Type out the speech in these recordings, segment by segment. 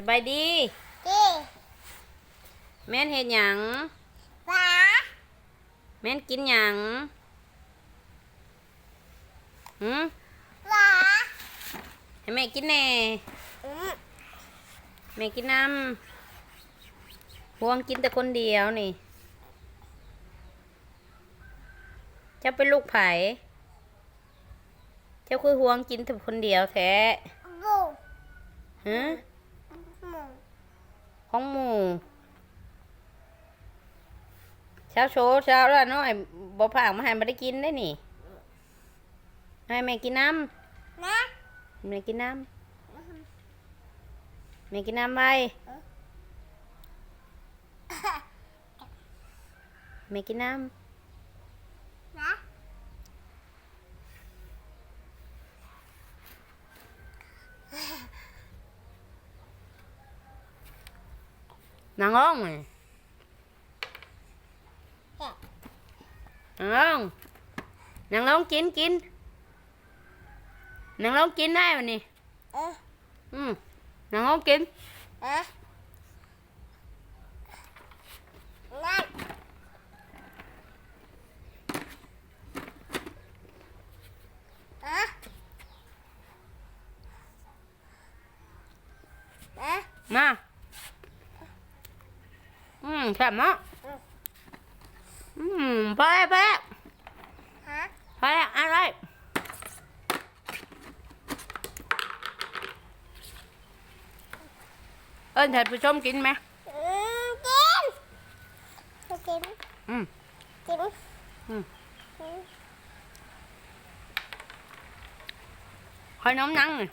สบายดี ดีแม่นเฮ็ดหยัง ฟ้าแม่นกินหยังหืมฟ้าให้แม่กินแหน่อืมแม่กินน้ำห่วงกินแต่คนเดียวนี่เจ้าเป็นลูกไผ่เจ้าคือห่วงกินแต่คนเดียวแท้บูฮะหมู ของหมู่เช้าโชว์เช้าละน้อยบ่ผ่างมาให้มาได้กินได้นี่ ให้แม่กินน้นะำแม่กินน้ำแม่กินน้ำไปแม่กินน้นะำ นางร้องนี่นางร้องนางร้องกินกินนางร้ องกินได้วันนี้เอ๊ะอืมนางร้องกินเอ๊ะนั่นเอ๊ะเอ๊ะมาอืมแซ่บเนาะอืมไปไปฮะไปอะไรเอิญท่านผู้ชมกินไหมอืมกินกินอืมกินอืมอืมขนมยังนี่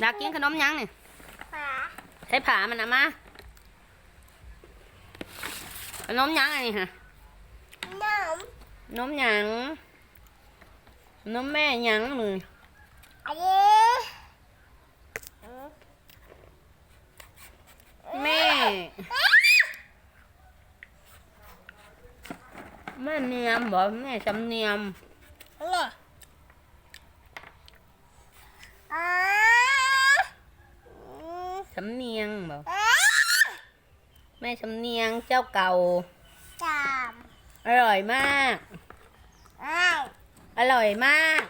อยากกินขนมยังนี่ฟ้าใช้ผ่ามันนะมาข นมยังอันนี้ฮะน้ขนมยังขนมแม่ยังมือำอันนี้อืมแม่ แม่เนียมบอกแม่จำเนียมเนี่ยอ่าอืมสำเนียงบอกอ่า แม่สำเนียงเจ้าเก่า จามอร่อยมาก อ้าว อร่อยมาก